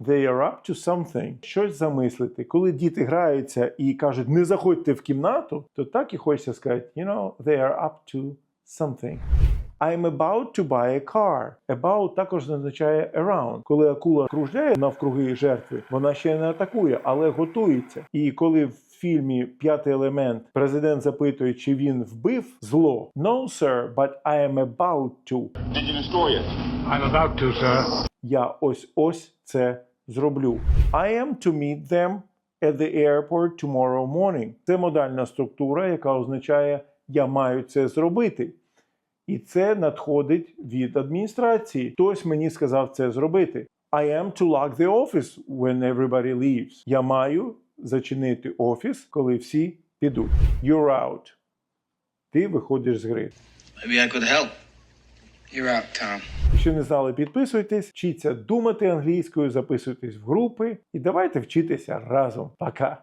They are up to something. Щось замислити. Коли діти граються і кажуть не заходьте в кімнату, то так і хочеться сказати, you know, they are up to something. I'm about to buy a car. About також означає around. Коли акула кружляє навкруги жертви, вона ще не атакує, але готується. І коли в фільмі П'ятий елемент президент запитує, чи він вбив зло. No, sir, but I am about to. Did you destroy it? I'm about to, sir. Я ось ось це зроблю. I am to meet them at the airport tomorrow morning. Це модальна структура, яка означає я маю це зробити. І це надходить від адміністрації. Хтось мені сказав це зробити. I am to lock the office when everybody leaves. Я маю зачинити офіс, коли всі підуть. You're out. Ти виходиш з гри. Maybe I could help. You're out, Tom. Якщо не знали, підписуйтесь, вчіться думати англійською, записуйтесь в групи і давайте вчитися разом. Пока!